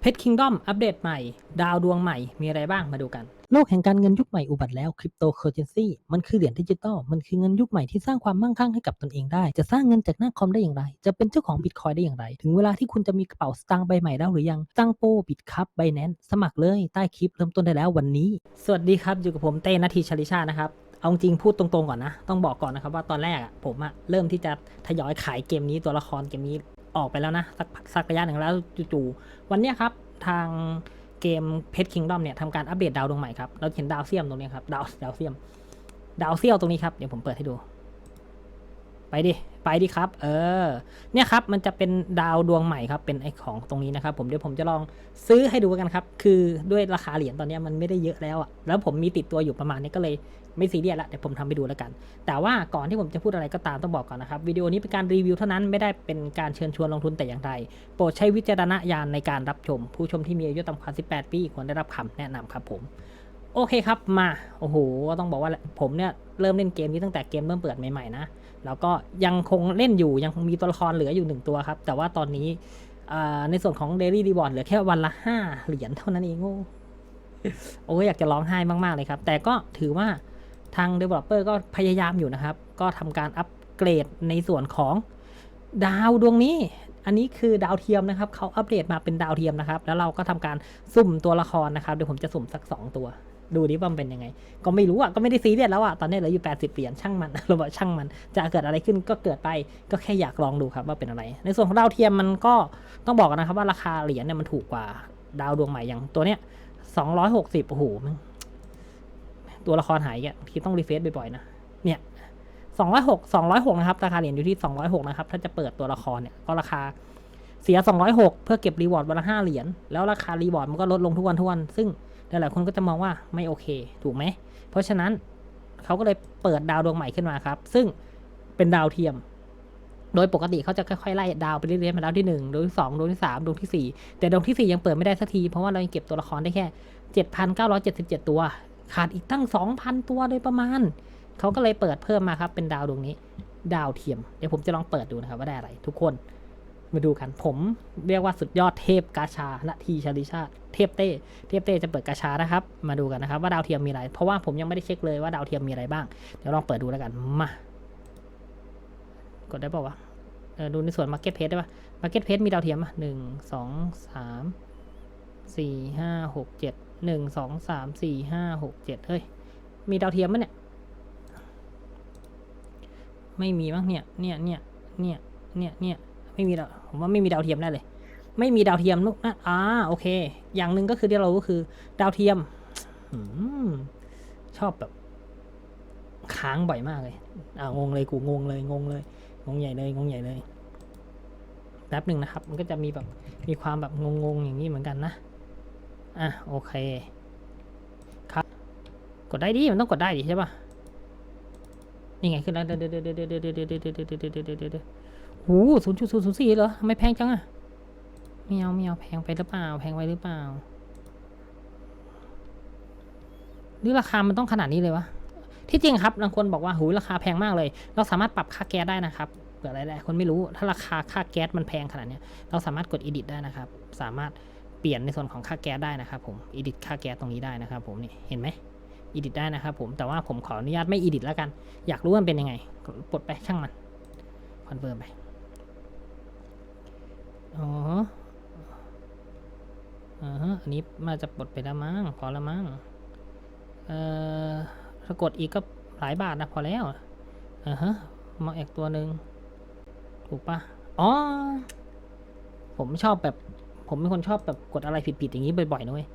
เพชรคิงดอมอัปเดตใหม่ ดาวดวงใหม่มีอะไรบ้างมาดูกัน โลกแห่งการเงินยุคใหม่อุบัติแล้วคริปโตเคอเรนซีมันคือเหรียญดิจิตอลมันคือเงินยุคใหม่ที่สร้างความมั่งคั่งให้กับตนเองได้ จะสร้างเงินจากหน้าคอมได้อย่างไร จะเป็นเจ้าของบิตคอยได้อย่างไร ถึงเวลาที่คุณจะมีกระเป๋าสตางค์ใบใหม่แล้วหรือยังตั้งโปบิตคัพไบแนนสมัครเลยใต้คลิปเริ่มต้นได้แล้ววันนี้ สวัสดีครับอยู่กับผมเต้นาทีชลิชานะครับเอาจริงพูดตรงๆก่อนนะ ต้องบอกก่อนนะครับว่าตอนแรกอะผมอะเริ่มที่จะทยอยขายเกมนี้ตัวละครเกมนี้ ออกไปแล้วนะ สักสักระยะหนึ่งแล้วจู่ๆวันนี้ครับ ทางเกมเพชรคิงดอมเนี่ยทำการอัปเดตดาวดวงใหม่ครับ เราเห็นดาวเซียมตรงนี้ครับ ดาวดาวเซียม ดาวเซียวตรงนี้ครับ เดี๋ยวผมเปิดให้ดู ไปดิ ไปดิครับ เออ เนี่ยครับ มันจะเป็นดาวดวงใหม่ครับ เป็นไอของตรงนี้นะครับ ผมเดี๋ยวผมจะลองซื้อให้ดูกันครับ คือด้วยราคาเหรียญตอนนี้มันไม่ได้เยอะแล้วอะแล้วผมมีติดตัวอยู่ประมาณนี้ก็เลย ไม่ซีเรียสละเดี๋ยวผมทำไปดูแล้วกัน แต่ว่าก่อนที่ผมจะพูดอะไรก็ตามต้องบอกก่อนนะครับวิดีโอนี้เป็นการรีวิวเท่านั้นไม่ได้เป็นการเชิญชวนลงทุนแต่อย่างใดโปรดใช้วิจารณญาณในการรับชม ผู้ชมที่มีอายุต่ำกว่า 18 ปีควรได้รับคำแนะนำครับผมโอเคครับมาโอ้โหก็ต้องบอกว่าผมเนี่ยเริ่มเล่นเกมนี้ตั้งแต่เกมเริ่มเปิดใหม่ๆนะแล้วก็ยังคงเล่นอยู่ยังคงมีตัวละครเหลืออยู่หนึ่งตัวครับ แต่ว่าตอนนี้ในส่วนของ Daily Reward เหลือแค่วันละ 5 เหรียญเท่านั้นเองโอ้โอ้อยากจะร้องไห้มาก ๆ เลยครับ แต่ก็ถือว่า ทาง Developer ก็พยายามอยู่นะครับ ก็ทำการอัปเกรดในส่วนของดาวดวงนี้ อันนี้คือดาวเทียมนะครับเขาอัปเดตมาเป็นดาวเทียมนะครับ แล้วเราก็ทำการสุ่มตัวละครนะครับ เดี๋ยวผมจะสุ่มสัก 2 ตัว ดูดิว่ามันเป็นยังไง ก็ไม่รู้อะ ก็ไม่ได้ซีเรียสแล้วอะ ตอนนี้เหลืออยู่ 80 เหรียญ ช่างมัน เราบอกช่างมัน จะเกิดอะไรขึ้นก็เกิดไป ก็แค่อยากลองดูครับว่าเป็นอะไร ในส่วนของดาวเทียมมันก็ต้องบอกนนะครับว่าราคาเหรียญเนี่ยมันถูกกว่าดาวดวงใหม่อย่างตัวเนี้ย260โอ้โหมัน ตัวละครหายอะที่ต้องรีเฟซบ่อยๆนะเนี่ย206 206นะครับราคาเหรียญอยู่ที่206นะครับถ้าจะเปิดตัวละครเนี่ยก็ราคาเสีย 206 เพื่อเก็บรีวอร์ดวันละ5เหรียญ แล้วราคารีวอร์ดมันก็ลดลงทุกวันทุกวัน ซึ่งหลายๆคนก็จะมองว่าไม่โอเค ถูกไหม เพราะฉะนั้นเขาก็เลยเปิดดาวดวงใหม่ขึ้นมาครับ ซึ่งเป็นดาวเทียม โดยปกติเขาจะค่อยๆไล่ดาวไปเรื่อยๆมาดาวที่หนึ่งดวงที่สองดวงที่สามดวงที่สี่แต่ดวงที่สี่ยังเปิดไม่ได้สักที เพราะว่าเรายังเก็บตัวละครได้แค่เจ็ดพันเก้าร้อยเจ็ดสิบเจ็ดตัว ขาดอีกตั้งสองพันตัวโดยประมาณ เขาก็เลยเปิดเพิ่มมาครับเป็นดาวดวงนี้ ดาวเทียม เดี๋ยวผมจะลองเปิดดูนะครับว่าได้อะไร ทุกคนมาดูกัน ผมเรียกว่าสุดยอดเทพกาชาณทีชาลิชา เทพเต้ เทพเต้จะเปิดกาชานะครับ มาดูกันนะครับว่าดาวเทียมมีอะไร เพราะว่าผมยังไม่ได้เช็คเลยว่าดาวเทียมมีอะไรบ้าง เดี๋ยวลองเปิดดูแล้วกัน มา กดได้ป่าวะเออดูในส่วน Market Page ได้ป่ะ Market Page มีดาวเทียมปะหนึ่งสองสามสี่ห้าหกเจ็ด หนึ่งสองสามสี่ห้าหกเจ็ดเฮ้ย มีดาวเทียมมั้ยเนี่ย ไม่มีมั้งเนี่ย เนี่ยเนี่ยเนี่ยเนี่ยเนี่ยไม่มีดาวผมว่าไม่มีดาวเทียมแน่เลย ไม่มีดาวเทียมนุกนะอ่าโอเค อย่างหนึ่งก็คือที่เรารู้คือดาวเทียมอชอบแบบค้างบ่อยมากเลย อ่างงเลยกูงงเลยงงเลย งงใหญ่เลยงงใหญ่เลยแป๊บหนึ่งนะครับ มันก็จะมีแบบมีความแบบงงๆอย่างนี้เหมือนกันนะ อะโอเค ครับ กดได้ดิ มันต้องกดได้ดิใช่ป่ะ นี่ไงขึ้นแล้วเดี๋ยวเดี๋ยวเดี๋ยวเดี๋ยวเดี๋ยวเดี๋ยวเดี๋ยวเดี๋ยวเดี๋ยวเดี๋ยวเดี๋ยวเดี๋ยวเดี๋ยวหูศูนย์จุดศูนย์ศูนย์สี่เหรอทำไมแพงจังอะไม่เอาไม่เอาแพงไปหรือเปล่า แพงไปหรือเปล่า หรือราคา มันต้องขนาดนี้เลยวะ ที่จริงครับบางคนบอกว่าหูราคาแพงมากเลย เราสามารถปรับค่าแก๊สได้นะครับเผื่อหลายๆคนไม่รู้ ถ้าราคาค่าแก๊สมันแพงขนาดเนี้ยเราสามารถกด edit ได้นะครับ สามารถ เปลี่ยนในส่วนของค่าแก๊สได้นะครับผม edit ค่าแก๊สตรงนี้ได้นะครับผมนี่เห็นไหม edit ได้นะครับผมแต่ว่าผมขออนุญาตไม่ edit แล้วกัน อยากรู้ว่ามันเป็นยังไงกดไปช่างมันคอนเฟิร์มไปอ๋ออ่าฮะอันนี้มาจะปลดไปแล้วมั้งพอแล้วมั้งเอ่อถ้ากดอีกก็หลายบาทนะพอแล้วอ่าฮะมาอีกตัวหนึ่งถูกปะอ๋อ ผมชอบแบบ ผมเป็นคนชอบแบบกดอะไรผิดๆอย่างนี้บ่อยๆนะเว้ย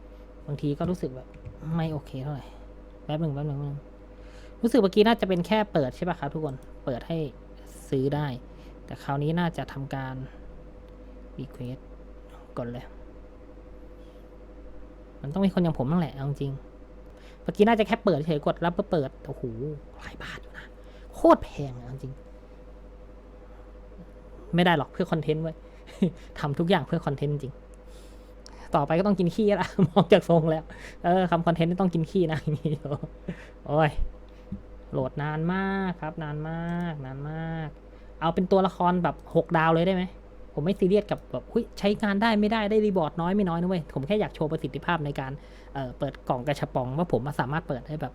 บางทีก็รู้สึกแบบไม่โอเคเท่าไหร่แป๊บหนึ่งแป๊บหนึ่งแป๊บหนึ่งรู้สึกเมื่อกี้น่าจะเป็นแค่เปิดใช่ป่ะครับทุกคนเปิดให้ซื้อได้ แต่คราวนี้น่าจะทำการ request ก่อนเลย มันต้องมีคนอย่างผมนั่นแหละเอาจริงเมื่อกี้น่าจะแค่เปิดเฉยกดรับเพื่อเปิดโอ้โหหลายบาทอยู่นะโคตรแพงอะเอาจริง ไม่ได้หรอกเพื่อคอนเทนต์ไว้ยทำทุกอย่างเพื่อคอนเทนต์จริง ต่อไปก็ต้องกินขี้ละมองจากทรงแล้ว เออคำคอนเทนต์ต้องกินขี้นะอย่างนี้โอ้ยโหลดนานมากครับ นานมาก นานมาก เอาเป็นตัวละครแบบหกดาวเลยได้ไหมผมไม่ซีเรียสกับแบบใช้งานได้ไม่ได้ได้รีบอร์ดน้อยไม่น้อยนะเว้ยผมแค่อยากโชว์ประสิทธิภาพในการเเปิดกล่องกระชับปองว่าผมสามารถเปิดได้แบบ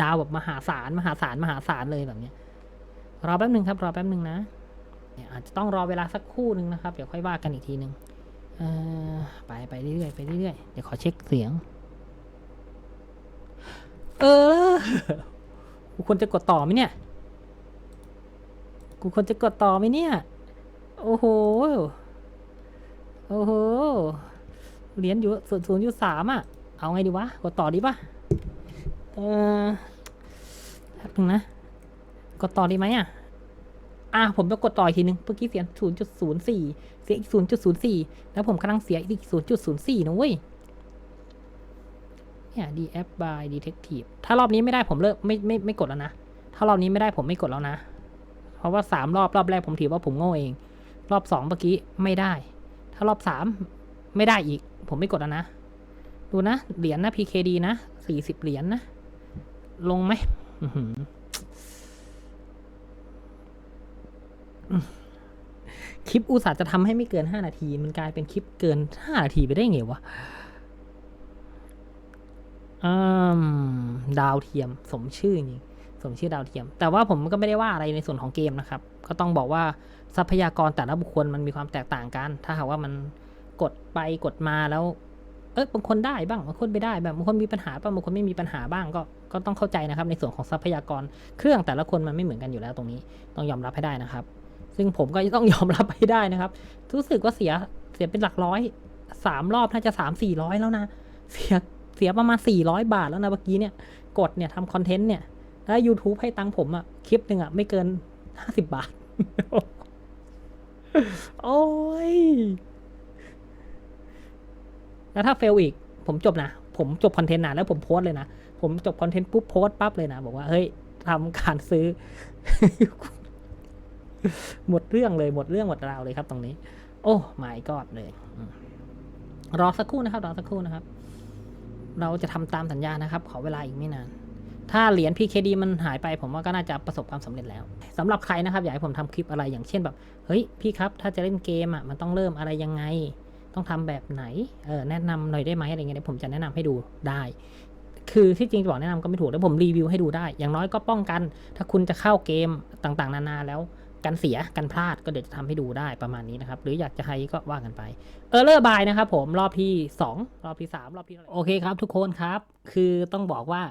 ดาวแบบมหาศาลมหาศาลมหาศาลเลยแบบเนี้ยรอแป๊บหนึ่งครับ รอแป๊บหนึ่งนะอาจจะต้องรอเวลาสักคู่หนึ่งนะครับ เดี๋ยวค่อยว่ากันอีกทีหนึ่ง ไปไปเรื่อยๆไปเรื่อยๆเดี๋ยวขอเช็คเสียง เออ กูควรจะกดต่อไหมเนี่ย กูควรจะกดต่อไหมเนี่ย โอ้โห โอ้โห เหรียญอยู่ศูนย์ศูนย์อยู่สามอะ เอาไงดีวะ กดต่อดีปะเออแป๊บนึงนะ กดต่อดีไหมอะ อะผมจะกดต่ออีกทีนึงเมื่อกี้เสียงศูนย์จุดศูนย์สี่เสียอีกศูนย์จุดศูนย์สี่แล้วผมกำลังเสียอีกศูนย์จุดศูนย์สี่นะเว้ย เนี่ย DF by detective ถ้ารอบนี้ไม่ได้ผมเลิกไม่ไม่ไม่กดแล้วนะ ถ้ารอบนี้ไม่ได้ผมไม่กดแล้วนะ เพราะว่าสามรอบรอบแรกผมถือว่าผมโง่เอง รอบสองเมื่อกี้ไม่ได้ ถ้ารอบสามไม่ได้อีก ผมไม่กดแล้วนะ ดูนะ เหรียญนะ PKD นะสี่สิบเหรียญนะลงไหมอื้อหืออืม คลิปอุตส่าห์จะทำให้ไม่เกินห้านาที มันกลายเป็นคลิปเกินห้านาทีไปได้ไงวะอืมดาวเทียม สมชื่อจริงสมชื่อดาวเทียม แต่ว่าผมก็ไม่ได้ว่าอะไรในส่วนของเกมนะครับ ก็ต้องบอกว่าทรัพยากรแต่ละบุคคลมันมีความแตกต่างกัน ถ้าหากว่ามันกดไปกดมาแล้ว เออบางคนได้บ้างบางคนไม่ได้แบบบางคนมีปัญหาบ้างบางคนไม่มีปัญหาบ้างก็ก็ต้องเข้าใจนะครับ ในส่วนของทรัพยากรเครื่องแต่ละคนมันไม่เหมือนกันอยู่แล้วตรงนี้ ต้องยอมรับให้ได้นะครับ ซึ่งผมก็ต้องยอมรับให้ได้นะครับ รู้สึกว่าเสียเสียเป็นหลักร้อยสามรอบน่าจะสามสี่ร้อยแล้วนะ เสียเสียประมาณสี่ร้อยบาทแล้วนะเมื่อกี้เนี่ย กดเนี่ยทำคอนเทนต์เนี่ย แล้ว YouTube ให้ตังผมอะคลิปหนึ่งอะไม่เกินห้าสิบบาท โอ้ย แล้วถ้าเฟลอีก ผมจบนะ ผมจบคอนเทนต์นะแล้วผมโพสเลยนะ ผมจบคอนเทนต์ปุ๊บโพสปั๊บเลยนะ บอกว่า เฮ้ยทำการซื้อ หมดเรื่องเลยหมดเรื่องหมดราวเลยครับตรงนี้ โอ้ไม่กอดเลย รอสักครู่นะครับ รอสักครู่นะครับ เราจะทำตามสัญญานะครับ ขอเวลาอีกไม่นาน ถ้าเหรียญ PKD มันหายไป ผมว่าก็น่าจะประสบความสำเร็จแล้วสำหรับใครนะครับ อยากให้ผมทำคลิปอะไรอย่างเช่นแบบ เฮ้ยพี่ครับ ถ้าจะเล่นเกมอะมันต้องเริ่มอะไรยังไง ต้องทำแบบไหน เออแนะนำหน่อยได้ไหมอะไรเงี้ยผมจะแนะนำให้ดูได้คือที่จริงจะบอกแนะนำก็ไม่ถูกแล้วผมรีวิวให้ดูได้ อย่างน้อยก็ป้องกัน ถ้าคุณจะเข้าเกมต่างๆ นานาแล้ว กันเสียกันพลาดก็เดี๋ยวจะทำให้ดูได้ประมาณนี้นะครับ หรืออยากจะให้ก็ว่ากันไปเออร์เลอร์บายนะครับผมรอบที่สองรอบที่สามรอบที่โอเคครับ ทุกคนครับ คือต้องบอกว่า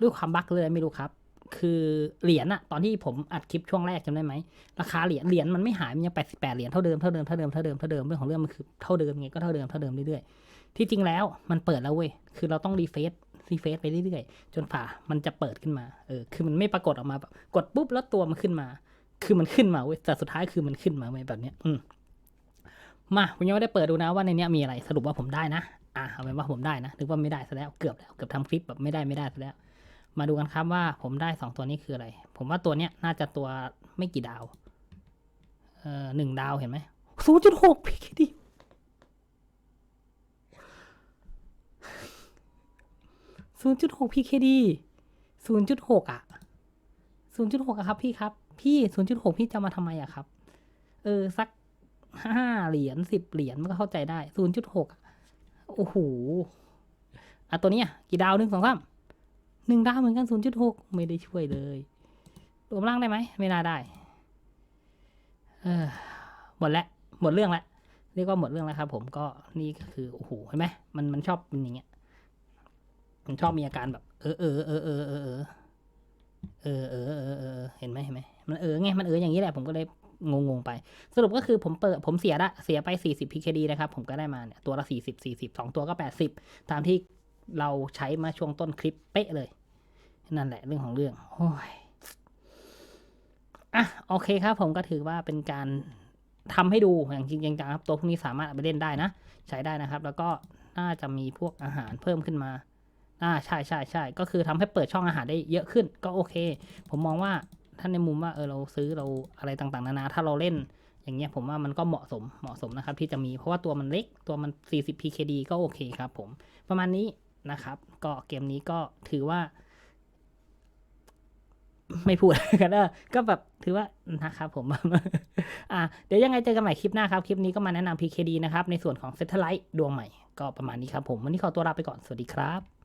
ด้วยความบั๊กเลยไม่รู้ครับ คือเหรียญอะตอนที่ผมอัดคลิปช่วงแรกจำได้ไหมราคาเหรียญเหรียญมันไม่หายมันยังแปดสิบแปดเหรียญเท่าเดิมเท่าเดิมเท่าเดิมเท่าเดิมเท่าเดิมเรื่องของเรื่องมันคือเท่าเดิมไงก็เท่าเดิมเท่าเดิมเรื่อยๆที่จริงแล้วมันเปิดแล้วเว้ยคือเราต้องรีเฟซรีเฟซไปเรื่อยๆ จนผ่ามันจะเปิดขึ้นมาเออคือมันไม่ปรากฏออกมาแบบกดปุ๊บแล้วตัวมันขึ้นมา คือมันขึ้นมาเว้ยแต่สุดท้ายคือมันขึ้นมาเว้ยแบบเนี้ย อืมมาผมยังไม่ได้เปิดดูนะว่าในเนี้ยมีอะไรสรุปว่าผมได้นะอะเอาเป็นว่าผมได้นะนึกว่าไม่ได้ซะแล้วเกือบแล้วเกือบทำคลิปแบบไม่ได้ไม่ได้ซะแล้ว มาดูกันครับว่าผมได้สองตัวนี้คืออะไร ผมว่าตัวเนี้ยน่าจะตัวไม่กี่ดาวเอ่อหนึ่งดาวเห็นไหมศูนย์จุดหกพี่คิดดิศูนย์จุดหกพีเคดีศูนย์จุดหกอะศูนย์จุดหกอะครับพี่ครับ พี่ศูนย์จุดหกพี่จะมาทำไมอะครับ เออ สักห้าเหรียญสิบเหรียญมันก็เข้าใจได้ศูนย์จุดหกโอ้โห อะตัวนี้กี่ดาวหนึ่งสองสามหนึ่งดาวเหมือนกันศูนย์จุดหกไม่ได้ช่วยเลย รวมร่างได้ไหม ไม่น่าได้ เออ หมดแล้ว หมดเรื่องแล้วเรียกว่าหมดเรื่องแล้วครับ ผมก็นี่ก็คือโอ้โหเห็นไหมมันมันชอบเป็นอย่างเงี้ยมันชอบมีอาการแบบ เออเออเออเออเออเออเออเออเออเออเห็นไหมเห็นไหม มันเออไงมันเอออย่างนี้แหละผมก็เลยงงงๆไป สรุปก็คือผมเปิดผมเสียละเสียไป 40 PKD นะครับ ผมก็ได้มาเนี่ยตัวละ 40 40สองตัวก็ 80 ตามที่เราใช้มาช่วงต้นคลิปเป๊ะเลย นั่นแหละเรื่องของเรื่องโอ้ยอะโอเคครับ ผมก็ถือว่าเป็นการทำให้ดูอย่างจริงจังครับ ตัวพวกนี้สามารถเอาไปเล่นได้นะ ใช้ได้นะครับ แล้วก็น่าจะมีพวกอาหารเพิ่มขึ้นมาอ่าใช่ใช่ใช่ก็คือทำให้เปิดช่องอาหารได้เยอะขึ้น ก็โอเค ผมมองว่า ท่านในมุมว่าเออเราซื้อเราอะไรต่างๆ นานา ถ้าเราเล่นอย่างเงี้ยผมว่ามันก็เหมาะสมเหมาะสมนะครับ ที่จะมีเพราะว่าตัวมันเล็กตัวมัน 40 PKD ก็โอเคครับผมประมาณนี้นะครับ ก็เกมนี้ก็ถือว่า ไม่พูดกันเออก็แบบถือว่านะครับผมอ่าเดี๋ยวยังไงเจอกันใหม่คลิปหน้าครับ คลิปนี้ก็มาแนะนำ PKD นะครับ ในส่วนของ Satellite ดวงใหม่ก็ประมาณนี้ครับผม วันนี้ขอตัวลาไปก่อนสวัสดีครับ「